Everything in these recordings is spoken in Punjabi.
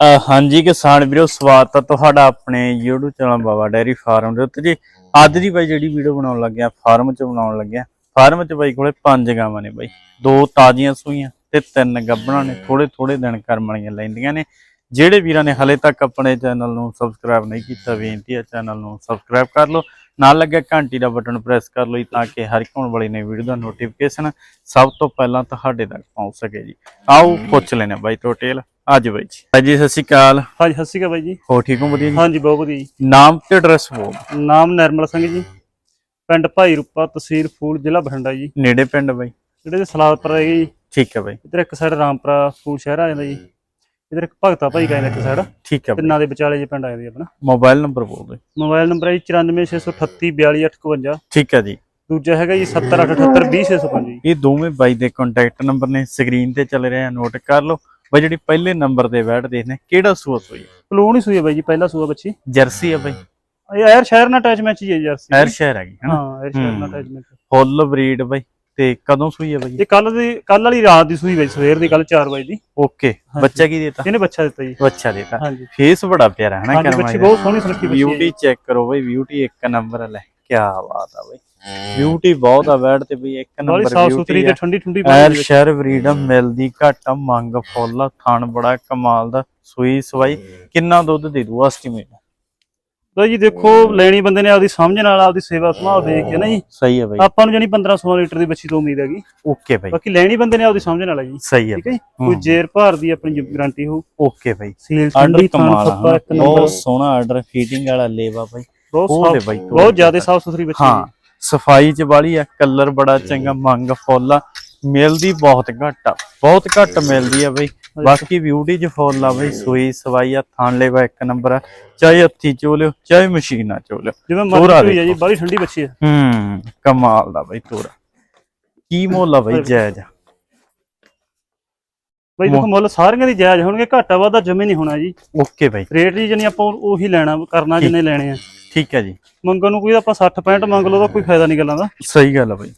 ਹਾਂਜੀ ਕਿਸਾਨ ਵੀਰੋ, ਸਵਾਗਤ ਹੈ ਤੁਹਾਡਾ ਆਪਣੇ YouTube channel Baba dairy farm ਦੇ ਉੱਤੇ। ਜੀ, ਅੱਜ ਦੀ ਬਾਈ ਜਿਹੜੀ ਵੀਡੀਓ ਬਣਾਉਣ ਲੱਗਿਆ ਫਾਰਮ 'ਚ ਬਣਾਉਣ ਲੱਗਿਆ ਫਾਰਮ 'ਚ ਬਾਈ ਕੋਲੇ ਪੰਜ ਗਾਵਾਂ ਨੇ ਬਾਈ। ਦੋ ਤਾਜ਼ੀਆਂ ਸੂਈਆਂ ਤੇ ਤਿੰਨ ਗੱਭਣਾਂ ਨੇ। ਥੋੜੇ ਥੋੜੇ ਦਿਨ ਕਰਮ ਵਾਲੀਆਂ ਲੈਂਦੀਆਂ ਨੇ। ਜਿਹੜੇ ਵੀਰਾਂ ਨੇ ਹਲੇ ਤੱਕ ਆਪਣੇ ਚੈਨਲ ਨੂੰ ਸਬਸਕ੍ਰਾਈਬ ਨਹੀਂ ਕੀਤਾ, ਬੇਨਤੀ ਹੈ ਚੈਨਲ ਨੂੰ ਸਬਸਕ੍ਰਾਈਬ ਕਰ ਲਓ। ਨਾਲ ਲੱਗਿਆ ਘੰਟੀ ਦਾ ਬਟਨ ਪ੍ਰੈਸ ਕਰ ਜੀ ਤਾਂ ਕਿ ਹਰ ਇੱਕ ਆਉਣ ਵਾਲੀ ਨਵੀਂ ਵੀਡੀਓ ਦਾ ਨੋਟੀਫਿਕੇਸ਼ਨ ਸਭ ਤੋਂ ਪਹਿਲਾਂ ਤੁਹਾਡੇ ਤੱਕ ਪਹੁੰਚ ਸਕੇ ਜੀ। ਆਓ ਪੁੱਛ ਲੈਣੇ ਬਾਈ ਟੋਟੇਲ ਅੱਜ ਬਾਈ ਜੀ। ਬਾਈ ਜੀ ਸਤਿ ਸ਼੍ਰੀ ਅਕਾਲ। ਹਾਂਜੀ ਸਤਿ ਸ਼੍ਰੀ ਅਕਾਲ ਬਾਈ ਜੀ। ਹੋ ਠੀਕ ਹੋ? ਵਧੀਆ ਜੀ? ਹਾਂਜੀ ਬਹੁਤ ਵਧੀਆ ਜੀ। ਨਾਮ ਤੇ ਐਡਰੈਸ ਬੋਲ। ਨਾਮ ਨਿਰਮਲ ਸਿੰਘ ਜੀ। ਪਿੰਡ ਭਾਈ ਰੂਪਾ ਤਹਿਸੀਲ ਫੂਲ ਜ਼ਿਲ੍ਹਾ ਬਠਿੰਡਾ ਜੀ। ਨੇੜੇ ਪਿੰਡ ਬਾਈ? ਜਿਹੜੇ ਸਲਾਦਪੁਰ ਹੈਗੇ ਜੀ। ਠੀਕ ਹੈ ਬਾਈ। ਇਧਰ ਇੱਕ ਸਾਈਡ ਰਾਮਪੁਰਾ ਫੂਲ ਸ਼ਹਿਰ ਆ ਜਾਂਦਾ ਜੀ। ਇਧਰ ਇੱਕ ਭਗਤਾ ਭਾਈ ਕਹਿੰਦਾ ਇੱਕ ਸਾਈਡ ਠੀਕ ਹੈ ਤਿੰਨਾਂ ਦੇ ਵਿਚਾਲੇ ਜੇ ਪਿੰਡ ਆ ਜਾਂਦੇ ਆਪਣਾ। ਮੋਬਾਈਲ ਨੰਬਰ ਬੋਲ ਦਿਓ ਮੋਬਾਈਲ ਨੰਬਰ ਹੈ ਜੀ 9468342851 ਠੀਕ ਹੈ ਜੀ। ਦੂਜਾ ਹੈਗਾ ਜੀ 7088200605 ਜੀ ਇਹ ਦੋਵੇਂ ਬਾਈ ਦੇ ਕੰਟੈਕਟ ਨੰਬਰ ਨੇ। ਸਕਰੀਨ ਤੇ ਚੱਲ ਰਿਹਾ ਨੋਟ ਕਰ ਲਓ। ਬਾਈ ਜਿਹੜੀ ਪਹਿਲੇ ਨੰਬਰ ਤੇ ਬੈਠ ਦੇਖਨੇ ਕਿਹੜਾ ਸੂਆ ਸੂਈ ਪਲੂਣ ਹੀ ਸੂਈ ਬਾਈ ਜੀ ਪਹਿਲਾ ਸੂਆ ਬੱਚੀ। ਜਰਸੀ ਹੈ ਬਾਈ। ਇਹ ਐਰ ਸ਼ਹਿਰ ਨਾਲ ਅਟੈਚਮੈਂਟ ਹੀ ਹੈ ਯਾਰ ਐਰ ਸ਼ਹਿਰ ਹੈਗੀ ਹਾਂ ਐਰ ਸ਼ਹਿਰ ਨਾਲ। ਅਟੈਚਮੈਂਟ ਫੁੱਲ ਬਰੀਡ ਬਾਈ। ਤੇ ਕਦੋਂ ਸੂਈ ਹੈ ਬਾਈ? ਇਹ ਕੱਲ ਦੀ ਕੱਲ ਵਾਲੀ ਰਾਤ ਦੀ ਸੂਈ ਬਾਈ ਸਵੇਰ ਦੀ ਕੱਲ 4 ਵਜੇ ਦੀ। ਓਕੇ ਬੱਚਾ ਕੀ ਦੇਤਾ? ਇਹਨੇ ਬੱਚਾ ਦਿੱਤਾ ਜੀ। ਬੱਚਾ ਦੇਤਾ। ਹਾਂਜੀ। ਫੇਸ ਬੜਾ ਪਿਆਰਾ ਹੈ ਨਾ ਹਾਂਜੀ ਕਰਮਾਈ ਬੱਚੀ। ਬਹੁਤ ਸੋਹਣੀ ਸੁਨੱਖੀ ਬੱਚੀ ਬਿਊਟੀ ਚੈੱਕ ਕਰੋ ਬਈ ਬਿਊਟੀ ਇੱਕ ਨੰਬਰ ਲੈ। ਕੀ ਬਾਤ ਆ ਬਈ। ਬਿਊਟੀ ਬਹੁਤ ਆ ਬੈਠ ਤੇ ਬਈ ਇੱਕ ਨੰਬਰ ਸਾਫ਼ ਸੁਥਰੀ ਬਿਊਟੀ ਤੇ ਠੰਡੀ ਠੰਡੀ ਐਰ ਸ਼ਹਿਰ ਫਰੀडम ਮਿਲਦੀ ਘੱਟ ਮੰਗ ਫੁੱਲ ਥਣ ਬੜਾ ਕਮਾਲ ਦਾ ਸੂਈ ਸਵਾਈ। ਕਿੰਨਾ ਦੁੱਧ ਦੇ ਦੂ ਐਸਟੀਮੇਟ ਲੋ ਜੀ ਦੇਖੋ ਲੈਣੀ ਬੰਦੇ ਨੇ ਆਪਦੀ ਸਮਝ ਨਾਲ ਆਪਦੀ ਸੇਵਾ ਸੰਭਾਲ ਦੇਖ ਕੇ ਨਾ ਜੀ। ਸਹੀ ਹੈ ਬਾਈ। ਆਪਾਂ ਨੂੰ ਜਾਨੀ 15 16 ਲੀਟਰ ਦੀ ਬੱਚੀ ਤੋਂ ਉਮੀਦ ਹੈਗੀ। ਓਕੇ ਬਾਈ। ਬਾਕੀ ਲੈਣੀ ਬੰਦੇ ਨੇ ਆਪਦੀ ਸਮਝ ਨਾਲ ਹੈ ਜੀ। ਸਹੀ ਹੈ ਠੀਕ ਹੈ ਕੋਈ ਜੇਰ ਭਾਰ ਦੀ ਆਪਣੀ ਗਾਰੰਟੀ ਹੋ ਓਕੇ ਬਾਈ। ਸੀਲ ਠੰਡੀ ਕਮਾਲ ਬਹੁਤ ਸੋਹਣਾ ਆਰਡਰ ਫੀਟਿੰਗ ਵਾਲਾ ਲੇਵਾ ਬਾਈ। ਬਹੁਤ ਬਾਈ ਬਹੁਤ ਜ਼ਿਆਦਾ। ਸਾਫ਼ ਸੁਥਰੀ ਬੱਚੀ ਹਾਂ ਸਫ਼ਾਈ ਚ ਵਾਲੀ ਆ ਕਲਰ ਬੜਾ ਚੰਗਾ ਮੰਗ ਫੁੱਲ ਮਿਲਦੀ ਬਹੁਤ ਘੱਟ ਆ ਬਹੁਤ ਘੱਟ ਮਿਲਦੀ ਆ ਬਈ। ਬਾਕੀ ਬਿਊਟੀ ਚ ਫੁੱਲ ਆ ਬਈ ਸੂਈ ਸਵਾਈ ਆ ਥਾਣ ਲੇਵਾ ਇੱਕ ਨੰਬਰ ਆ। ਚਾਹੇ ਹੱਥੀ ਚੋ ਲਿਓ ਚਾਹੇ ਮਸ਼ੀਨਾਂ ਚੋ ਲਿਓ। ਜਿਵੇਂ ਮਰਜ਼ੀ ਹੈ ਜੀ। ਬੜੀ ਠੰਡੀ ਬੱਚੀ ਹੈ ਹੂੰ ਕਮਾਲ ਦਾ ਬਈ ਤੋਰਾ। ਕੀ ਮੁੱਲ ਆ ਬਈ ਜਾਇਜ਼? ਬਈ ਦੇਖੋ ਮੁੱਲ ਸਾਰੀਆਂ ਦੀ ਜਾਇਜ਼ ਹੋਣਗੇ ਘਾਟਾ ਵਾਧਾ ਜਮੇ ਨਹੀਂ ਹੋਣਾ ਜੀ। ਓਕੇ ਬਈ। ਰੇਟ ਜੀ ਜਾਨੀ ਆਪਾਂ ਉਹੀ ਲੈਣਾ ਕਰਨਾ ਜਿੰਨੇ ਲੈਣੇ ਆ। ਠੀਕ ਹੈ ਜੀ। ਮੰਗਣ ਨੂੰ ਕੋਈ ਆਪਾਂ 60 65 ਮੰਗ ਲਓ ਤਾਂ ਕੋਈ ਫਾਇਦਾ ਨਹੀਂ ਗੱਲਾਂ ਦਾ। ਸਹੀ ਗੱਲ ਆ ਬਈ।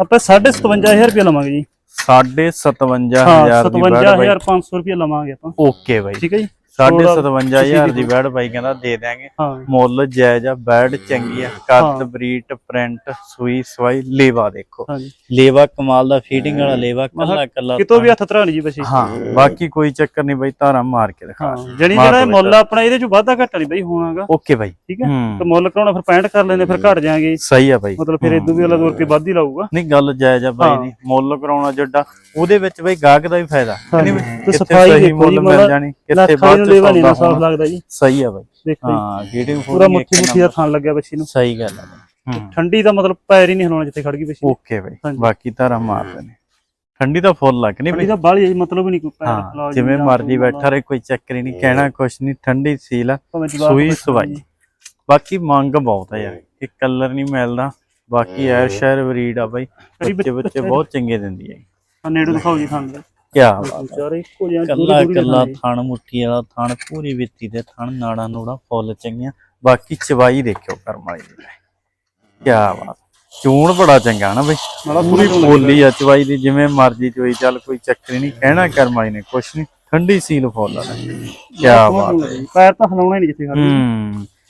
ਆਪਾਂ 57500 ਰੁਪਏ ਲਵਾਂਗੇ ਜੀ। ਸਾਢੇ ਹਾਂ 57000 ਦੀ ਬੈਡ ਬਾਈ। 57500 ਰੁਪਏ ਲਵਾਂਗੇ ਆਪਾਂ। ਓਕੇ ਬਾਈ। ਠੀਕ ਹੈ ਜੀ? 57000 ਦੀ ਬੈਡ ਬਾਈ ਕਹਿੰਦਾ ਦੇ ਦਿਆਂਗੇ। ਹਾਂ। ਮੁੱਲ ਜਾਇਜ਼ ਆ ਬੈਡ ਚੰਗੀ ਆ ਕੱਦ। ਬਰੀਟ ਪ੍ਰਿੰਟ ਸੂਈ ਸਵਾਈ ਲੇਵਾ ਦੇਖੋ। ਲੇਵਾ ਕਮਾਲ ਦਾ ਫੀਟਿੰਗ ਵਾਲਾ ਲੇਵਾ ਕੱਲਾ ਕੱਲਾ ਕਿਤੋਂ ਵੀ ਹੱਥ ਧਰਾਣੀ ਜੀ ਬੱਚੀ ਹਾਂ ਬਾਕੀ ਕੋਈ ਚੱਕਰ ਨਹੀਂ ਬਾਈ ਧਾਰਾ ਮਾਰ ਕੇ ਦਿਖਾ। ਜਣੀ ਜਿਹੜਾ ਇਹ ਦੋ ਮੁੱਲ ਆਪਣਾ ਇਹਦੇ ਚ ਵਾਧਾ ਘਾਟਾ ਨਹੀਂ ਬਈ ਹੋਣਾਗਾ। ਓਕੇ ਬਾਈ। ਠੀਕ ਹੈ? ਤੇ ਮੁੱਲ ਕਰਾਉਣਾ ਫਿਰ 65 ਕਰ ਲੈਂਦੇ ਫਿਰ ਘਟ ਜਾਾਂਗੇ ਸਹੀ ਆ ਬਾਈ। ਮਤਲਬ ਫਿਰ ਇਦੋਂ ਵੀ ਅਲੱਗ ਰੁਪਏ ਵੱਧ ਹੀ ਲਾਊਗਾ। ਨਹੀਂ ਗੱਲ ਜਾਇਜ਼ ਆ ਬਾਈ। ਦੀ। ਮੁੱਲ ਕਰਾਉਣਾ ਜੱਡਾ। ਉਹਦੇ ਵਿੱਚ ਬਾਈ ਗਾਹਕ ਦਾ ਵੀ ਫਾਇਦਾ। ਨਹੀਂ? ਤੇ ਸਫ਼ਾਈ ਸਹੀ ਦੇਖੋ ਮੁੱਲ ਜਾਣੀ ਕਿੱਥੇ ਬਾਅਦ ਲੈਵਾ ਨਹੀਂ ਸਾਫ਼ ਲੱਗਦਾ ਜੀ। ਸਹੀ ਆ ਬਾਈ। ਦੇਖੋ ਹਾਂ ਫੀਟਿੰਗ ਪੂਰਾ ਮੁੱਠੀ ਮੁੱਠੀ ਦਾ ਥਾਂ ਲੱਗਿਆ ਬੱਚੀ ਨੂੰ। ਸਹੀ ਗੱਲ ਆ ਠੰਡੀ ਦਾ ਮਤਲਬ ਪੈਰ ਹੀ ਨਹੀਂ ਹਿਲਾਉਣਾ ਜਿੱਥੇ ਖੜ ਗਈ ਬੱਚੀ ਓਕੇ ਬਾਈ। ਬਾਕੀ ਧਾਰਾ ਮਾਰਦੇ ਨੇ। ਠੰਡੀ ਤਾਂ ਫੁੱਲ ਲੱਗ ਨਹੀਂ ਠੰਡੀ ਬਈ? ਦਾ ਬਾਹਲੀ ਮਤਲਬ ਹੀ ਨਹੀਂ ਕੋਈ ਪੈਰ ਜੀ, ਜਿਵੇਂ ਮਰਜ਼ੀ ਬੈਠਾ ਰਹੇ ਕੋਈ ਚੱਕਰ ਹੀ ਨਹੀਂ ਕਹਿਣਾ ਕੁਛ ਨਹੀਂ ਠੰਡੀ ਸੀਲ ਆ ਸੂਈ ਸਵਾਈ। ਬਾਕੀ ਮੰਗ ਬਹੁਤ ਆ ਯਾਰ ਇਹ ਕਲਰ ਨਹੀਂ ਮਿਲਦਾ ਬਾਕੀ ਐਰ ਸ਼ਹਿਰ ਬਰੀਡ ਆ ਬਾਈ ਬੱਚੇ ਬੱਚੇ। ਬਹੁਤ ਚੰਗੇ ਦਿੰਦੀ ਹੈ ਆ ਨੇੜੇ ਦਿਖਾਓ ਜੀ ਸਾਨੂੰ। ਕੀ ਬਾਤ ਆ। ਵਿਚਾਰੇ ਇੱਕੋ ਜਿਹਾ ਕੱਲਾ ਕੱਲਾ ਥਣ ਮੁੱਠੀ ਵਾਲਾ ਥਣ ਪੂਰੀ ਵਿੱਤੀ ਦੇ ਥਣ ਨਾੜਾ ਨੂੜਾ ਫੁੱਲ ਚੰਗੀਆਂ। ਬਾਕੀ ਚਵਾਈ ਦੇਖਿਓ ਕਰਮ ਵਾਲੀ ਦੀ। ਕੀ ਬਾਤ। ਚੂਣ ਬੜਾ ਚੰਗਾ ਨਾ ਬਈ। ਪੂਰੀ ਫੋਲੀ ਆ ਚਵਾਈ ਦੀ ਜਿਵੇਂ ਮਰਜ਼ੀ ਚੋਈ ਚੱਲ ਕੋਈ ਚੱਕਰ ਹੀ ਨਹੀਂ। ਕਹਿਣਾ ਕਰਮ ਵਾਲੀ ਨੇ ਕੁਛ ਨਹੀਂ। ਠੰਡੀ ਸੀਲ ਫੁੱਲ ਆ। ਕੀ ਬਾਤ ਹੈ ਪੈਰ ਤਾਂ ਹਿਲਾਉਣਾ ਹੀ ਨਹੀਂ ਜਿੱਥੇ ਖੜ ਗਈ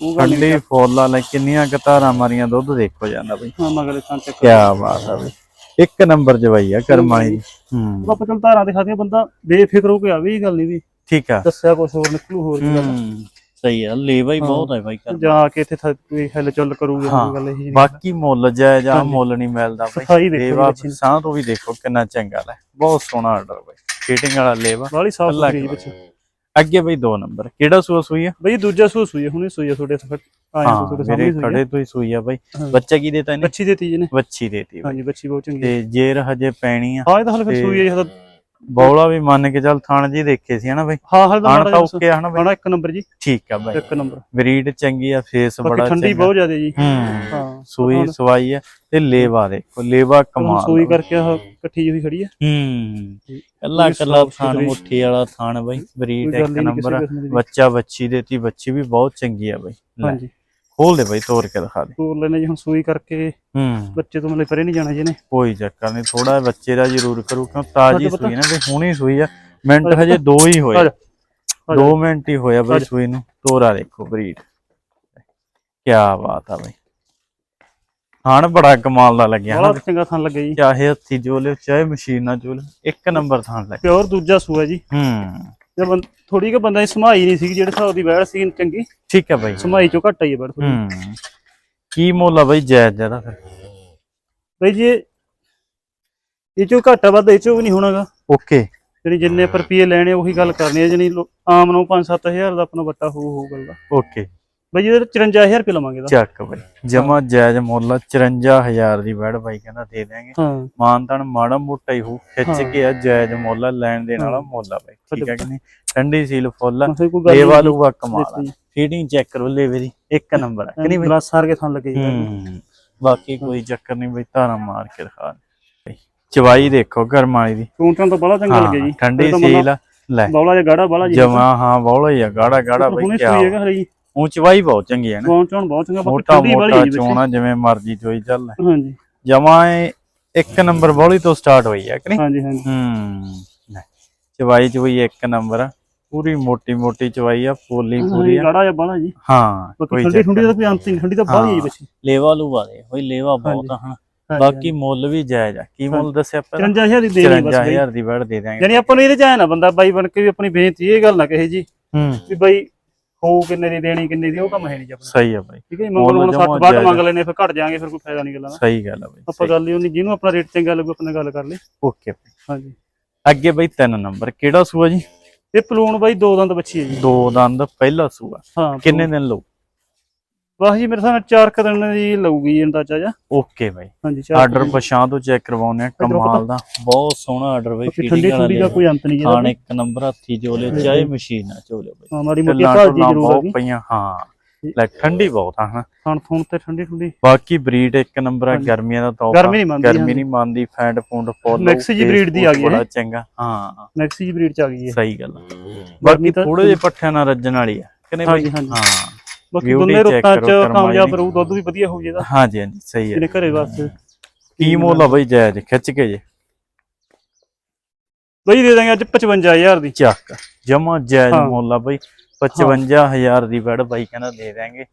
ਹੂੰ ਠੰਡੀ ਫੁੱਲ ਆ ਲੈ ਕਿੰਨੀਆਂ ਕਤਾਰਾਂ ਮਾਰੀਆਂ ਦੁੱਧ ਦੇਖੋ ਜਾਂਦਾ ਬਈ। ਹਾਂ ਮਗਲੇ ਥਾਂ ਚੱਕ ਕੀ ਬਾਤ ਆ ਬਈ। ਇੱਕ ਨੰਬਰ ਜਵਾਈ ਆ ਕਰਮ ਵਾਲੀ ਦੀ। ਹੂੰ। ਆਪਾਂ ਚਲ ਧਾਰਾਂ ਦਿਖਾਦੀਆਂ ਬੰਦਾ ਬੇਫਿਕਰ ਹੋ ਕੇ ਆਵੇ ਇਹ ਗੱਲ ਨਹੀਂ ਵੀ ਠੀਕ ਆ। ਦੱਸਿਆ ਕੁਛ ਹੋਰ ਨਿਕਲੂ ਹੋਰ ਕੀ ਗੱਲ ਹੂੰ। ਸਹੀ ਆ ਲੇਵਾ ਹੀ। ਬਹੁਤ ਹੈ ਬਾਈ ਕਰਮ। ਜਾ ਕੇ ਇੱਥੇ ਕੋਈ ਹਿਲ ਚੁੱਲ ਕਰੂਗੇ। ਕੋਈ ਗੱਲ ਇਹ ਬਾਕੀ ਮੁੱਲ ਜਾਇਜ਼ ਆ ਮੁੱਲ ਨਹੀਂ ਮਿਲਦਾ ਬਾਈ। ਲੇਵਾ। ਸਾਹ ਤੋਂ ਵੀ ਦੇਖੋ ਕਿੰਨਾ ਚੰਗਾ ਲੈ ਬਹੁਤ ਸੋਹਣਾ ਆਰਡਰ ਬਾਈ। ਫਿਟਿੰਗ ਵਾਲਾ ਲੇਵਾ ਬਾਲੀ ਸਾਫ਼ ਸੁਥਰੀ ਕਰੇ। ਅੱਗੇ ਬਈ ਦੋ ਨੰਬਰ ਕਿਹੜਾ ਸੂਆ ਸੂਈ ਆ ਬਈ ਦੂਜਾ ਸੂ ਸੂਈ ਹੈ, ਹੁਣੇ ਸੂਈ ਹੈ ਤੁਹਾਡੇ ਸਫਟ ਆਇਆ ਹਾਂ ਤੁਹਾਡੇ ਮੇਰੇ ਸਾਹਮਣੇ ਸੂਈ ਖੜੇ ਹੈ। ਤੋਂ ਹੀ ਸੂਈ ਆ ਬਾਈ ਹਾਂ। ਬੱਚਾ ਕੀ ਦੇਤਾ ਇਹਨੇ ਬੱਚੀ ਦੇਤੀ ਜੀ ਨੇ ਵੱਛੀ ਦੇਤੀ ਬਾਈ। ਹਾਂਜੀ ਬੱਚੀ ਬਹੁਤ ਚੰਗੀ ਹੈ ਤੇ ਜੇਰ ਹਜੇ ਪੈਣੀ ਆ ਹਾਂ ਇਹ ਤਾਂ ਹਲੇ ਫਿਰ ਤੇ ਸੂਈ ਹੈ ਬੌਲਾ ਵੀ ਮੰਨ ਕੇ ਚੱਲ ਥਾਣ ਜੀ ਦੇਖੇ ਸੀ ਹਨਾ ਬਾਈ? ਹਾਂ ਤਾਂ ਥਾਣ ਤਾਂ ਓਕੇ ਆ ਹਨਾ ਬਾਈ? ਖਾਣਾ ਇੱਕ ਨੰਬਰ ਜੀ। ਠੀਕ ਆ ਬਾਈ। ਇੱਕ ਨੰਬਰ। ਬਰੀਡ ਚੰਗੀ ਆ ਫੇਸ ਬੜਾ ਠੰਡੀ ਚੰਗਾ। ਬਹੁਤ ਜ਼ਿਆਦਾ ਜੀ। ਹੂੰ। ਹਾਂ ਸੂਈ ਸਵਾਈ ਆ ਤੇ ਲੇਵਾ ਦੇਖੋ ਲੇਵਾ ਹੁਣ ਕਮਾਲ ਸੂਈ ਦਾ। ਕਰਕੇ ਆਹ ਇਕੱਠੀ ਜਿਹੀ ਖੜੀ ਹੈ। ਹੂੰ ਕੱਲਾ ਕੱਲਾ ਥਾਣ। ਮੁੱਠੀ ਵਾਲਾ ਥਾਣ ਬਾਈ। ਬਰੀਡ ਇੱਕ ਹੀ ਨੰਬਰ ਦੀ। ਬੱਚਾ ਬੱਚੀ ਦੇਤੀ ਬੱਚੀ ਵੀ ਬਹੁਤ ਚੰਗੀ ਆ ਬਾਈ। ਹਾਂਜੀ। ਖੋਲ ਦੇ ਬਾਈ ਤੋੜ ਕੇ ਦਿਖਾ ਦੇ। ਤੋਰ ਲੈਣੇ ਜੀ ਹੁਣ ਸੂਈ ਕਰਕੇ ਹੂੰ। ਬੱਚੇ ਤੋਂ ਮਲੇ ਪਰੇ ਨਹੀਂ ਜਾਣਾ ਜਿਹਨੇ ਕੋਈ ਚੱਕਰ ਨਹੀਂ ਥੋੜਾ ਬੱਚੇ ਦਾ ਜ਼ਰੂਰ ਕਰੂ ਕਿਉਂ ਤਾਜੀ ਸੂਈ ਨਾ ਵੀ ਹੁਣੀ ਸੂਈ ਆ। ਮਿੰਟ ਹਜੇ ਦੋ ਹੀ ਹੋਏ। ਆ ਜਾ। ਆ ਜਾ। 2 ਮਿੰਟ ਹੀ ਹੋਇਆ ਬਈ ਸੂਈ ਨੂੰ। ਤੋਰਾ ਦੇਖੋ ਬਰੀਡ। ਕੀ ਬਾਤ ਆ ਬਈ। ਹਣ ਬੜਾ ਕਮਾਲ ਦਾ ਲੱਗਿਆ ਬੜਾ। ਚੰਗਾ ਥਣ ਲੱਗੇ ਜੀ। ਚਾਹੇ ਹੱਥੀ ਜੋ ਲਿਓ ਚਾਹੇ ਮਸ਼ੀਨ ਨਾਲ ਜੋ ਲਿਓ ਇੱਕ ਨੰਬਰ ਥਾਂ ਲੱਗ। ਪਿਓਰ ਦੂਜਾ ਸੂਆ ਜੀ। ਹੂੰ। ਜੇ ਥੋੜੀ ਕੁ ਬੰਦਾ ਸਮਾਈ ਨਹੀਂ ਸੀ ਜਿਹੜੇ ਹਿਸਾਬ ਦੀ ਵੈੜ ਸੀ ਚੰਗੀ। ਠੀਕ ਹੈ ਬਈ। ਸਮਾਈ ਚੋਂ ਘੱਟ ਆਈ ਵੈੜ ਥੋੜੀ ਹੂੰ। ਕੀ ਮੁੱਲ ਆ ਬਈ ਜਾਇਜ਼ ਜਦਾ ਫਿਰ? ਬਈ ਜੀ ਇਹ- ਇਹ ਚੋਂ ਘਾਟਾ ਵੱਧ ਇਹ ਚੋਂ ਵੀ ਨਹੀਂ ਹੋਣਾਗਾ। ਓਕੇ। ਜਿਹੜੀ ਜਿੰਨੇ ਪਰ ਰੁਪਏ ਲੈਣੇ ਉਹੀ ਗੱਲ ਕਰਨੀ ਹੈ ਜਣੀ ਆਮ ਨੂੰ 5-7000 ਦਾ ਆਪਣਾ ਵੱਟਾ ਹੋਊ ਹੋਊ ਗੱਲ ਦਾ। ਓਕੇ। ਬਈ ਇਹਦੇ 54000 ਰੁਪਏ ਲਵਾਂਗੇ ਦਾ ਚੱਕ ਬਈ। ਜਮਾ ਜਾਇਜ਼ ਮੁੱਲ ਆ, 54000 ਦੀ ਬੈੜ ਬਾਈ ਕਹਿੰਦਾ ਦੇ ਦਿਆਂਗੇ। ਹਾਂ। ਮਾਨਤਨ ਮਾੜਾ ਮੋਟਾ ਹੀ ਹੋ ਖਿੱਚ। ਕੇ ਆ ਜਾਇਜ਼ ਮੁੱਲ ਆ, ਲੈਣ ਦੇਣ ਵਾਲਾ ਮੁੱਲ ਆ ਬਾਈ। ਠੀਕ ਹੈ ਕਿ ਨਹੀਂ? ਠੰਡੀ ਸੀਲ ਫੁੱਲ ਆ ਮਸੇ ਕੋਈ ਗੱਲ ਲੇਵਾ ਨਹੀਂ ਲੂਵਾ ਕਮਾਲ ਦੇਖੋ ਜੀ। ਫੀਡਿੰਗ ਚੈੱਕ ਕਰੋ ਲੇਵੇ ਦੀ ਇੱਕ ਨੰਬਰ ਆ ਕਿ ਨਹੀਂ ਬਈ? ਗਲਾਸ ਸਾਰ ਕੇ ਥਣ ਲੱਗੇ ਜੀ। ਹੂੰ। ਬਾਕੀ ਕੋਈ ਚੱਕਰ ਨਹੀਂ ਬਈ ਧਾਰਾ ਮਾਰ ਕੇ ਦਿਖਾ ਦੇ। ਚਵਾਈ ਦੇਖੋ ਗਰਮ ਵਾਲੀ ਦੀ। ਚੂੰਟਾਂ ਤੋਂ ਬੜਾ ਚੰਗਾ ਲੱਗਿਆ ਹਾਂ ਜੀ। ਠੰਡੀ ਸੀਲ ਆ, ਲੈ। ਬੌਲਾ ਜਿਹਾ ਗਾੜਾ ਬਾਲਾ ਜੀ ਜਮਾ ਹਾਂ ਬੌਲਾ ਹੀ ਆ ਗਾੜਾ ਗਾੜਾ ਬਈ ਹੁਣੇ ਕਿਆ ਸੂਈ ਹੈਗਾ ਹਰੇ ਜੀ। ਉਹ ਚਵਾਈ ਬਹੁਤ ਚੰਗੀ ਹੈ ਨਾ। ਚੋਂ ਬਹੁਤ ਚੰਗਾ ਮੋਟਾ ਮੋਟਾ ਜੀ ਵਿੱਚ ਚੋਣਾ ਜਿਵੇਂ ਮਰਜ਼ੀ ਚੋਈ ਚੱਲ। ਹਾਂਜੀ। ਜਮਾ ਇੱਕ ਨੰਬਰ ਬੌਲੀ ਤੋਂ ਸਟਾਰਟ ਹੋਈ ਹੈ ਕਿ ਨਹੀਂ? ਹਾਂਜੀ ਹਾਂਜੀ। ਹੂੰ ਲੈ, ਚਵਾਈ ਚਵਾਈ ਇੱਕ ਨੰਬਰ। ਆ ਪੂਰੀ ਮੋਟੀ ਮੋਟੀ ਚਵਾਈ ਆ ਪੋਲੀ ਪੂਰੀ ਆ। ਗਾੜਾ ਜਿਹਾ ਬਾਲਾ ਜੀ। ਹਾਂ ਕੋਈ ਠੰਡੀ ਠੰਡੀ ਦਾ ਕੋਈ ਅੰਤ ਨਹੀਂ ਠੰਡੀ ਤਾਂ ਬਾਲੀ ਹੈ ਜੀ ਵਿੱਚ ਲੇਵਾ ਲੂਵਾ ਦੇ ਹੋਈ ਲੇਵਾ ਬਹੁਤ ਆ ਹਾਂ ਬਾਕੀ ਮੁੱਲ ਵੀ ਜਾਇਜ਼ ਆ। ਕੀ ਮੁੱਲ ਦੱਸਿਆ ਪਹਿਲਾਂ 54000 ਦੀ ਦੇਣੀ ਬਸ ਬਈ। 54000 ਦੀ ਵੜ ਦੇ ਦਾਂਗੇ ਯਾਨੀ ਆਪਾਂ ਨੂੰ ਇਹਦੇ ਚ ਆਇਆ ਨਾ ਬੰਦਾ ਬਾਈ ਬਣ ਕੇ ਵੀ ਆਪਣੀ ਬੇਨਤੀ ਇਹ ਗੱਲ ਨਾ ਕਹੇ ਜੀ। ਹੂੰ। ਵੀ ਬਾਈ ਹੋ ਕਿੰਨੇ ਦੀ ਦੇਣੀ ਕਿੰਨੇ ਦੀ ਉਹ ਕੰਮ ਹੈ ਨਹੀਂ ਜੀ ਆਪਣਾ। ਸਹੀ ਆ ਬਾਈ। ਠੀਕ ਹੈ ਮੰਗਲ ਹੁਣ ਜਮਾਂ 60 ਬਾਅਦ। ਮੰਗ ਲੈਨੇ ਫਿਰ ਘਟ ਜਾਾਂਗੇ ਫਿਰ ਕੋਈ ਫਾਇਦਾ ਨਹੀਂ ਗੱਲਾਂ ਦਾ। ਸਹੀ ਗੱਲ ਆ ਬਾਈ ਆਪਾਂ ਗੱਲ ਹੀ ਉਹਨੀ ਜਿਹਨੂੰ ਆਪਣਾ ਰੇਟ ਚੰਗਾ ਲੱਗੂ ਆਪਣੇ ਗੱਲ ਕਰ ਲਈ ਓਕੇ ਹਾਂਜੀ। ਅੱਗੇ ਬਾਈ ਤਿੰਨ ਨੰਬਰ ਕਿਹੜਾ ਸੂਆ ਜੀ? ਇਹ ਪਲੂਣ ਬਾਈ ਦੋ ਦੰਦ ਬੱਚੀ ਹੈ ਜੀ। ਦੋ ਦੰਦ ਪਹਿਲਾ ਸੂਆ। ਕਿੰਨੇ ਦਿਨ ਲਊ? ਬਸ ਜੀ ਮੇਰੇ ਸਾਹਮਣੇ ਚਾਰ ਕੁ ਦਿਨ ਦੀ ਲਊਗੀ ਅੰਦਾਜ਼ਾ ਜਾ ਓਕੇ ਬਾਈ। ਹਾਂਜੀ ਚਾਰ ਆਰਡਰ। ਪਛਾਂ ਤੋਂ ਚੈੱਕ ਕਰਵਾਉਨੇ ਆ ਕਮਾਲ ਦਾ। ਬਹੁਤ ਸੋਹਣਾ ਆਰਡਰ ਬਾਈ ਠੰਡੀ ਠੰਡੀ ਦਾ ਕੋਈ ਅੰਤ ਨਹੀਂ ਖਾਣ ਜਿਹਦਾ ਇੱਕ ਨੰਬਰ ਹੱਥੀ ਜੋਲੇ ਚਾਹੇ ਮਸ਼ੀਨ ਨਾਲ ਚੋਲੇ ਬਾਈ। ਹਾਂ ਮਾੜੀ ਮੋਟੀ ਢੁੱਲਾਂ ਜ਼ਰੂਰ ਆ ਗਈ ਪਈਆਂ ਹਾਂ। ਲੈ ਠੰਡੀ ਬਹੁਤ ਆ ਹਨਾ। ਖਾਣ ਥੂਣ ਤੇ ਠੰਡੀ ਠੰਡੀ ਬਾਕੀ ਬਰੀਡ ਇੱਕ ਨੰਬਰ ਆ। ਗਰਮੀਆਂ ਦਾ ਤੋਹਫਾ। ਗਰਮੀ ਨਹੀਂ ਮੰਨਦੀ ਗਰਮੀ ਨਹੀਂ ਮੰਨਦੀ ਫੈਂਡ ਫੂਡ ਫੋਲੋ Mix ਜੀ breed ਦੀ ਆ ਗਈ ਬੜਾ। ਚੰਗਾ ਹਾਂ। ਨੈਕਸੀ ਜੀ ਬਰੀਡ ਚ ਆ ਗਈ ਹੈ। ਸਹੀ ਗੱਲ ਬਾਕੀ ਥੋੜੇ ਜਿਹੇ ਪੱਠਿਆਂ ਨਾਲ ਰੱਜਣ ਵਾਲੀ ਆ ਕਿ ਨਹੀਂ ਬਾਈ। ਹਾਂ। ਬਾਕੀ Beauty ਦੋਨੇ check ਰੁੱਤਾਂ ਕਰੋ ਚ ਕਰਮਾਂ ਕਾਮਯਾਬ। ਰਹੂ ਦੁੱਧ ਵੀ ਵਧੀਆ ਹੋਊ ਜਿਹਦਾ। ਹਾਂਜੀ ਹਾਂਜੀ ਸਹੀ ਹੈ। ਜਿਹਨੇ ਘਰੇ ਵਾਸਤੇ ਕੀ ਮੁੱਲ ਆ ਬਾਈ ਜਾਇਜ਼ ਖਿੱਚ ਕੇ ਜੇ। ਬਈ ਦੇ ਦਾਂਗੇ ਅੱਜ 55000 ਦੀ। ਚੱਕ ਜਮਾ ਜਾਇਜ਼ ਹਾਂ। ਮੁੱਲ ਆ ਬਾਈ। 55000 ਦੀ ਬੈੜ ਬਾਈ ਕਹਿੰਦਾ ਦੇ ਦਾਂਗੇ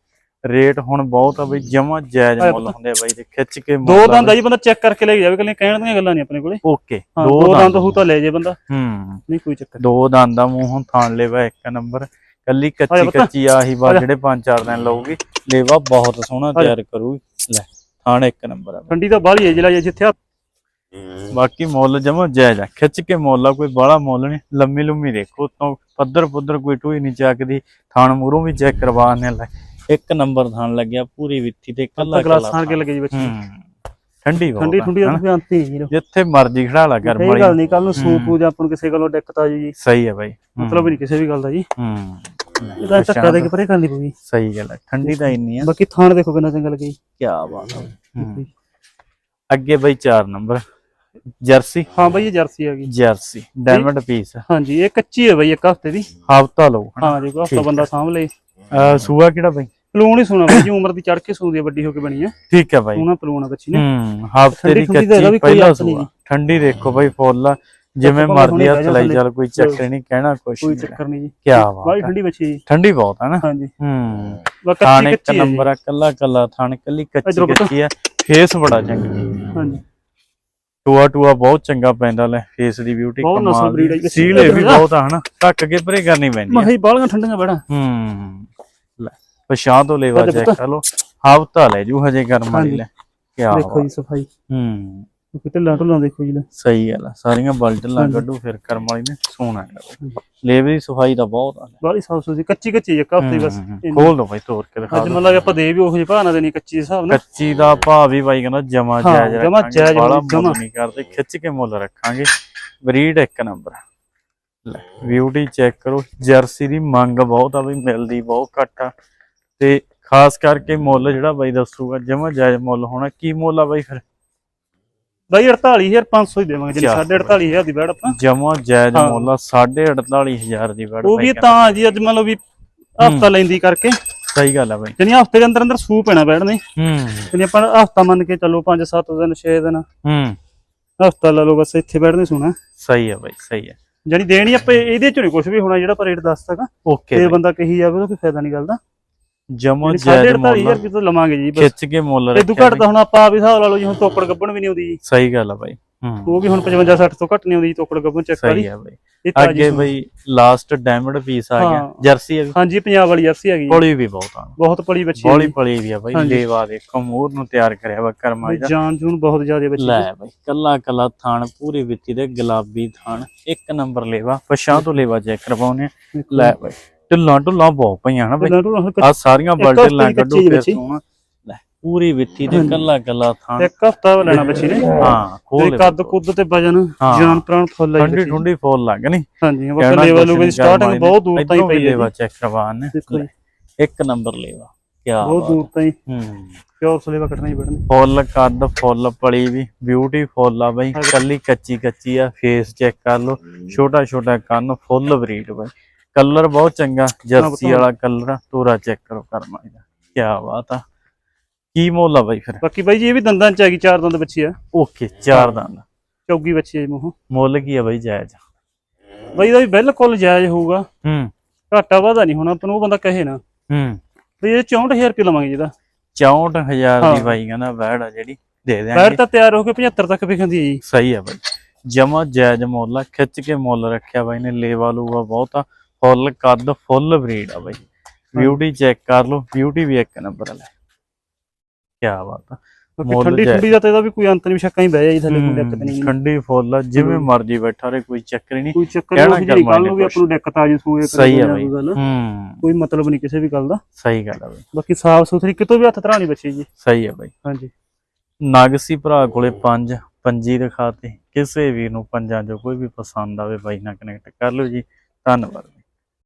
ਰੇਟ ਹੁਣ ਬਹੁਤ ਆ ਬਈ ਜਮਾ ਜਾਇਜ਼ ਆਏ ਮੁੱਲ ਹੁੰਦੇ ਆ ਬਾਈ ਦੇ ਖਿੱਚ ਕੇ ਦੋ ਦੰਦ ਆ ਜੀ ਬੰਦਾ ਚੈੱਕ ਕਰਕੇ ਲੈ ਕੇ ਜਾਵੇ ਕੱਲੇ ਕਹਿਣ ਦੀਆਂ ਗੱਲਾਂ ਨਹੀਂ ਆਪਣੇ ਕੋਲੇ। ਓਕੇ ਹਾਂ ਦੋ ਦੰਦ ਹੋ ਤਾਂ ਲੈ ਜੇ ਬੰਦਾ। ਹੂੰ। ਨਹੀਂ ਕੋਈ ਚੱਕਰ ਦੋ ਦੰਦ ਦਾ ਮੂੰਹੋਂ ਥਾਣ ਲੈਵਾ ਇੱਕ ਨੰਬਰ। ਕੱਲੀ ਕੱਚੀ। ਕੱਚੀ ਆਹੀ ਬਾ ਆਜਾ। ਜਿਹੜੇ ਪੰਜ ਚਾਰ ਦਿਨ ਲਊਗੀ। ਲੇਵਾ ਬਹੁਤ ਸੋਹਣਾ ਤਿਆਰ ਕਰੂ ਲੈ ਥਾਣ ਇੱਕ ਨੰਬਰ ਆ। ਠੰਡੀ ਤਾਂ ਬਾਹਲੀ ਹੈ ਜਿਹੜਾ ਜਿੱਥੇ ਬਾਕੀ ਮੁੱਲ ਜਮਾ ਜਾਇਜ਼ ਆ ਖਿੱਚ ਕੇ ਮੁੱਲ ਆ ਕੋਈ ਬਾਹਲਾ ਮੁੱਲ ਨਹੀਂ। ਲੰਮੀ ਲੰਮੀ ਦੇਖੋ ਤੋਂ ਪੱਧਰ ਪੁੱਧਰ ਕੋਈ ਟੂਈ ਨਹੀਂ ਚੱਕਦੀ। ਥਾਣ ਮੂਰੋਂ ਵੀ ਚੈੱਕ ਕਰਵਾਣੇ ਲੈ। ਇੱਕ ਨੰਬਰ ਥਾਣ ਲੱਗਿਆ ਪੂਰੀ ਵਿੱਥੀ ਤੇ ਕੱਲਾ ਗਲਾਸ ਕੱਲਾ ਸਾਰ ਕੇ ਲੱਗੇ ਜੀ ਬੱਚੇ। ਠੰਡੀ ਬਹੁਤ ਠੰਡੀ ਠੰਡੀ? ਕੋਈ ਅੰਤ ਜੀ ਜਿੱਥੇ ਮਰਜ਼ੀ ਖੜਾ ਲਾ ਗਰਮ ਇਹ ਵਾਲੀ ਗੱਲ ਨਹੀਂ ਕੱਲ ਨੂੰ ਸੂਪ ਹੋ। ਜਾਂ ਆਪਾਂ ਨੂੰ ਕਿਸੇ ਗੱਲੋਂ ਦਿੱਕਤ ਆ ਜੀ ਸਹੀ ਹੈ ਬਾਈ। ਮਤਲਬ ਨਹੀਂ ਕਿਸੇ ਵੀ ਗੱਲ ਦਾ ਜੀ। ਹੂੰ। ਇਹ ਤਾਂ ਧੱਕਾ ਦੇ ਕੇ ਪਰੇ ਕਰਨੀ ਪਊਗੀ। ਸਹੀ ਗੱਲ ਹੈ ਠੰਡੀ ਤਾਂ ਇੰਨੀ ਆ। ਬਾਕੀ ਥਾਣ ਦੇਖੋ ਕਿੰਨਾ ਚੰਗਾ ਲੱਗੇ ਜੀ। ਕੀ ਬਾਤ ਹੈ। ਹੂੰ। ਅੱਗੇ ਬਈ 4 ਨੰਬਰ। ਜਰਸੀ। ਹਾਂ ਬਾਈ ਇਹ ਜਰਸੀ ਆ ਗਈ। ਜਰਸੀ ਡਾਇਮੰਡ ਪੀਸ ਹਾਂਜੀ ਇਹ ਕੱਚੀ ਹੈ ਬਾਈ ਇੱਕ ਹਫ਼ਤੇ ਦੀ। ਹਫਤਾ ਲਓ। ਹਨਾ? ਹਾਂ ਜੀ ਕੋਈ ਹਫਤਾ ਠੀਕ ਬੰਦਾ ਸਾਂਭ ਲੇ। ਅਹ ਸੂਆ ਕਿਹੜਾ ਬਈ? ਪਲੂਣ ਹੀ ਸੋਣਾ ਬਾਈ ਜੀ ਉਮਰ ਦੀ ਚੜ ਕੇ ਸੂਦੀ ਆ ਵੱਡੀ ਹੋ ਕੇ ਬਣੀ ਹੈ ਠੀਕ ਹੈ ਬਾਈ। ਸੋਨਾ ਪਲੂਣ ਆ ਬੱਚੀ ਨੇ। ਹੂੰ ਹਫ਼ਤੇ ਦੀ ਠੰਡੀ ਕੱਚੀ ਪਹਿਲਾ ਸੂਆ। ਦੇਖੋ ਬਾਈ ਫੁੱਲ ਆ, ਜਿਵੇਂ ਭਾਵੇਂ ਮਰਜ਼ੀ ਹੁਣੇ ਹੱਥ ਬਹਿ ਜਾ ਲਾਈ ਥੱਲੇ। ਚੱਲ ਕੋਈ ਚੱਕਰ ਨਹੀਂ ਕਹਿਣਾ ਕੁਛ ਕੋਈ ਚੱਕਰ ਨਹੀਂ ਜੀ। ਕੀ ਬਾਈ ਬਾਤ ਹੈ। ਠੰਡੀ ਬੱਚੀ ਜੀ ਠੰਡੀ ਬਹੁਤ ਹੈ ਨਾ? ਹਾਂਜੀ। ਹੂੰ। ਥਾਣ ਇੱਕ ਨੰਬਰ ਆ ਕੱਲਾ ਕੱਲਾ ਥਾਣ ਕੱਲੀ ਕੱਚੀ। ਕੱਚੀ ਆ ਫੇਸ ਬੜਾ ਚੰਗਾ। ਹਾਂਜੀ। ਟੂਆ ਟੂਆ ਬਹੁਤ ਚੰਗਾ ਪੈਂਦਾ ਲੈ ਫੇਸ ਦੀ ਬਿਊਟੀ ਕਮਾਲ ਆ ਦੀ। ਸੀਲ ਇਹ ਵੀ ਬਹੁਤ ਆ ਹਨਾ? ਢੱਕ ਕੇ ਪਰੇ ਕਰਨੀ ਪੈਂਦੀ ਮੈਂ ਆ ਹੀ ਬਾਲੀਆਂ ਠੰਡੀਆਂ ਬੜਾ ਹੂੰ। ਲੈ ਪਛਾਂ ਤੋਂ ਲੈਵਾ ਚੈੱਕ। ਕਰ ਲੋ ਹਫਤਾ ਲੈ ਜੂ ਹਜੇ ਗਰਮ ਹਾਂਜੀ। ਲੈ। ਕੀ ਦੇਖੋ ਜੀ ਸਫ਼ਾਈ। ਹੂੰ। ਕਿਤੇ ਢੁੱਲਾਂ ਦੇਖੋ ਜੀ ਲੈ। ਸਹੀ ਗੱਲ ਆ ਸਾਰੀਆਂ ਬਲਟਲਾਂ। ਕੱਢੂ ਫਿਰ ਕਰਮ ਵਾਲੀ ਨੇ ਸੋਹਣਾ ਲੇਵ ਦੀ ਸਫ਼ਾਈ ਦਾ ਬਹੁਤ ਆ। ਬਾਲੀ ਸਾਫ਼ ਸੁਥਰੀ ਕੱਚੀ ਕੱਚੀ ਇੱਕ ਹਫ਼ਤੇ ਬਸ। ਖੋਲ ਦੋ ਬਾਈ ਤੋੜ ਕੇ ਦਿਖਾ ਅੱਜ। ਮਤਲਬ ਆਪਾਂ ਦੇ ਵੀ ਉਹੋ ਜਿਹੇ ਭਾਅ ਨਾਲ ਦੇਣੀ ਕੱਚੀ ਦੇ ਹਿਸਾਬ ਨਾਲ। ਕੱਚੀ ਦਾ ਭਾਅ ਵੀ ਬਾਈ ਕਹਿੰਦਾ ਜਮਾ ਜਾਇਜ਼ ਜਮਾਂ ਜਾਇਜ਼ ਜਮਾਂ। ਨਹੀਂ ਕਰਦੇ ਖਿੱਚ ਕੇ ਮੁੱਲ ਰੱਖਾਂਗੇ। ਬਰੀਡ ਇੱਕ ਨੰਬਰ ਲੈ ਬਿਊਟੀ ਚੈੱਕ ਕਰੋ ਜਰਸੀ ਦੀ ਮੰਗ ਬਹੁਤ ਆ ਬਈ ਮਿਲਦੀ ਬਹੁਤ ਘੱਟ ਆ। ਤੇ ਖਾਸ ਕਰਕੇ ਮੁੱਲ ਜਿਹੜਾ ਬਾਈ ਦੱਸੂਗਾ ਜਮਾ ਜਾਇਜ਼ ਮੁੱਲ ਹੋਣਾ। ਕੀ ਮੁੱਲ ਆ ਬਾਈ ਫਿਰ? ਬਾਈ 48500 ਹੀ ਦੇਵਾਂਗੇ ਚੱਲ। 48500 ਦੀ ਬੈੜ ਆਪਾਂ। ਜਮਾ ਜਾਇਜ਼। ਮੁੱਲ ਆ 48500 ਦੀ ਵੜ ਉਹ ਵੀ ਤਾਂ ਜੀ ਅੱਜ ਮੰਨ ਲਓ ਵੀ ਹਫਤਾ ਲੈਂਦੀ ਕਰਕੇ। ਸਹੀ ਗੱਲ ਆ ਬਾਈ। ਜਾਨੀ ਹਫ਼ਤੇ ਦੇ ਅੰਦਰ ਅੰਦਰ ਸੂ ਪੈਣਾ ਬੈੜ ਨੇ। ਹੂੰ। ਜਾਨੀ ਆਪਾਂ ਹਫਤਾ ਮੰਨ ਕੇ ਚੱਲੋ 5-7 ਦਿਨ 6 ਦਿਨ। ਹੂੰ। ਹਫਤਾ ਲਾ ਲਓ ਬਸ ਇੱਥੇ ਬੈਠ ਨੇ ਸੋਣਾ। ਸਹੀ ਆ ਬਾਈ ਸਹੀ ਆ। ਜਾਨੀ ਦੇਣੀ ਆਪਾਂ ਇਹਦੇ ਚੋਂ ਨਹੀਂ ਕੁਝ ਵੀ ਹੋਣਾ ਜਿਹੜਾ ਆਪਾਂ ਰੇਟ ਦੱਸ ਸਕਾਂ। ਓਕੇ ਤੇ ਬੰਦਾ ਕਹੀ ਜਾਵੇ ਉਹਦਾ ਕੋਈ ਫਾਇਦਾ ਨਹੀਂ ਗੱਲ ਦਾ। ਜਮੋ 4.5000 ਮੁੱਲ ਕਿਤੋਂ ਲਵਾਂਗੇ ਜੀ ਬਸ। ਖਿੱਚ ਕੇ ਮੁੱਲ ਰੱਖਿਆ ਘੱਟ ਤਾਂ ਹੁਣ ਆਪਾਂ ਆ ਵੀ ਹਿਸਾਬ ਲਾ ਲਓ ਜੀ ਹੁਣ ਤੋਕੜ ਗੱਬਣ ਵੀ ਨਹੀਂ ਆਉਂਦੀ ਜੀ। ਸਹੀ ਗੱਲ ਆ ਬਾਈ ਹੂੰ। ਉਹ ਵੀ ਹੁਣ 55 60 ਤੋਂ ਘੱਟ ਨਹੀਂ ਆਉਂਦੀ ਤੋਕੜ ਗੱਬਣ ਚੈੱਕ ਸਹੀ ਵਾਲੀ ਆ ਬਾਈ। ਅੱਗੇ। ਬਈ ਲਾਸਟ ਡਾਇਮੰਡ ਪੀਸ ਆ ਗਿਆ। ਹਾਂ। ਜਰਸੀ ਆ ਵੀ। ਹਾਂਜੀ ਪੰਜਾਬ ਵਾਲੀ ਜਰਸੀ ਹੈਗੀ ਜੀ। ਪਲੀ ਵੀ ਬਹੁਤ ਆ। ਬਹੁਤ ਪਲੀ ਬੱਚੀ ਹੈ ਬੋਲੀ। ਪਲੀ ਵੀ ਆ ਬਾਈ। ਲੇਵਾ ਦੇਖੋ ਮੂਰ ਨੂੰ ਤਿਆਰ ਕਰਿਆ ਵਾ ਕਰਮਾ ਦਾ ਜਾਨ ਜੂਨ ਬਹੁਤ ਜ਼ਿਆਦਾ ਬੱਚੀ ਲੈ ਬਾਈ ਕੱਲਾ ਕੱਲਾ ਥਾਣ ਪੂਰੀ ਵਿੱਚੀ ਦੇ ਗੁਲਾਬੀ ਥਾਣ ਇੱਕ ਨੰਬਰ ਲੇਵਾ ਪਛਾਂ ਤੋਂ ਲੇਵਾ ਚੈੱਕ ਕਰਵਾਉਨੇ ਆ। ਲੈ ਬਾਈ। ਢੁੱਲਾਂ ਢੁੱਲਾਂ ਬਹੁਤ ਪਈਆਂ ਨਾ ਬਾਈ। ਆ ਸਾਰੀਆਂ ਬਲਟੇ ਲਾਂ ਕੱਢੋ। ਸੋਣਾ ਲੈ ਪੂਰੀ ਵਿੱਚੀ ਦੇ। ਕੱਲਾ ਕੱਲਾ ਥਾਣ ਇੱਕ ਹਫਤਾ ਲੈਣਾ ਬੱਚੀ ਨੇ। ਹਾਂ ਤੇ ਖੋਲ ਕੱਦ ਕੁੱਦ ਤੇ ਵਜਨ ਹਾਂ। ਜਾਨ ਪ੍ਰਾਣ ਫੁੱਲ ਹੈ ਠੰਡੀ ਠੰਡੀ ਫੁੱਲ ਲੱਗ ਨਹੀਂ ਹਾਂਜੀ ਬਸ ਲੈਵਲ ਲੋਗੇ ਸਟਾਰਟਿੰਗ ਬਹੁਤ ਦੂਰ ਤਾਈਂ ਪਈ ਹੈ। ਚੈੱਕ ਦੇਖੋ ਜੀ। ਇੱਕ ਨੰਬਰ ਲੇਵਾ। ਕੀ ਬਹੁਤ ਦੂਰ ਤਾਈਂ। ਹੂੰ। ਪਿਓਰ ਸਲੇਵਾ ਕੱਟਣਾ ਹੀ ਪੜਨੀ ਫੁੱਲ ਕੱਦ ਫੁੱਲ ਪਲੀ ਵੀ। ਬਿਊਟੀਫੁੱਲ ਆ ਬਾਈ। ਕੱਲੀ ਕੱਚੀ ਕੱਚੀ ਆ। ਫੇਸ ਚੈੱਕ ਕਰ ਲਓ। ਛੋਟਾ ਛੋਟਾ ਕੰਨ ਫੁੱਲ ਬਰੀਡ ਬਾਈ। ਕਲਰ ਬਹੁਤ ਚੰਗਾ ਜਰਸੀ। ਵਾਲਾ ਕਲਰ ਆ ਤੋਰਾ ਚੈੱਕ ਕਰੋ ਕਰਮਾ ਇਹਦਾ। ਕੀ ਬਾਤ ਆ। ਕੀ ਮੁੱਲ ਆ ਬਾਈ ਫਿਰ? ਬਾਕੀ ਬਾਈ ਜੀ ਇਹ ਵੀ ਦੰਦਾਂ ਚ ਹੈਗੀ ਚਾਰ ਦੰਦ ਬੱਚੀ ਆ। ਓਕੇ ਚਾਰ ਦੰਦ। ਚੌਗੀ ਬੱਚੀ ਹੈ ਮੂੰਹ। ਮੁੱਲ ਕੀ ਆ ਬਾਈ ਜਾਇਜ਼? ਬਾਈ ਦਾ ਵੀ ਬਿਲਕੁਲ ਜਾਇਜ਼ ਹੋਊਗਾ। ਹੂੰ। ਘਾਟਾ ਵਾਧਾ ਨਹੀਂ ਹੋਣਾ ਆਪਾਂ ਨੂੰ ਉਹ ਬੰਦਾ ਕਹੇ ਨਾ। ਹੂੰ। ਬਈ ਇਹ 64000 ਰੁਪਏ ਲਵਾਂਗੇ ਜਿਹਦਾ 64000 ਦੀ। ਬਾਈ ਕਹਿੰਦਾ ਵੈੜ ਆ ਜਿਹੜੀ ਦੇ ਬੈਠ ਦਿਆਂਗੇ ਤਾਂ ਤਿਆਰ ਹੋ ਕੇ 75 ਤੱਕ ਵਿਖੰਦੀ ਹੈ ਜੀ। ਸਹੀ ਆ ਬਾਈ। ਜਮਾ ਜਾਇਜ਼ ਮੁੱਲ ਆ ਖਿੱਚ ਕੇ ਮੁੱਲ ਰੱਖਿਆ ਬਾਈ ਨੇ ਲੇਵਾ ਲੂਵਾ ਬਹੁਤ ਆ। ਫੁੱਲ ਕੱਦ ਫੁੱਲ ਬਰੀਡ ਆ ਬਾਈ। ਬਿਊਟੀ ਚੈੱਕ ਕਰ ਲਓ ਬਿਊਟੀ ਵੀ ਇੱਕ ਨੰਬਰ ਆ ਲੈ। ਕੀ ਬਾਤ ਆ। ਠੰਡੀ। ਠੰਡੀ ਦਾ ਤਾਂ ਇਹਦਾ ਵੀ ਕੋਈ ਅੰਤ ਨਹੀਂ ਛੱਕਾਂ ਹੀ ਬਹਿ ਜਾਈ ਥੱਲੇ ਕੋਈ ਦਿੱਕਤ ਨਹੀਂ। ਠੰਡੀ ਫੁੱਲ ਆ ਜਿਵੇਂ। ਮਰਜ਼ੀ ਬੈਠਾ ਰਹੇ ਕੋਈ ਚੱਕਰ ਨਹੀਂ। ਕੋਈ ਚੱਕਰ ਨਹੀਂ ਜਿਹੜੀ ਨੇ ਵੀ। ਆਪਾਂ ਨੂੰ ਦਿੱਕਤ ਆ ਜੀ ਸੂਏ ਸਹੀ ਆ ਬਾਈ। ਕੋਈ ਮਤਲਬ ਨਹੀਂ ਕਿਸੇ ਵੀ ਗੱਲ ਦਾ। ਸਹੀ ਗੱਲ ਆ ਬਾਈ। ਬਾਕੀ ਸਾਫ਼ ਸੁਥਰੀ ਕਿਤੋਂ ਵੀ ਹੱਥ ਧਰਾਣੀ ਬੱਚੀ ਜੀ। ਸਹੀ ਆ ਬਾਈ। ਹਾਂਜੀ। ਨਾਗਸੀ ਭਰਾ ਕੋਲੇ ਪੰਜ ਪੰਜੀ ਦਿਖਾਤੇ ਕਿਸੇ ਵੀਰ ਨੂੰ ਪੰਜਾਂ ਚੋਂ ਕੋਈ ਵੀ ਪਸੰਦ ਆਵੇ ਬਾਈ ਨਾਲ ਕਨੈਕਟ ਕਰ ਲਓ ਜੀ। ਧੰਨਵਾਦ।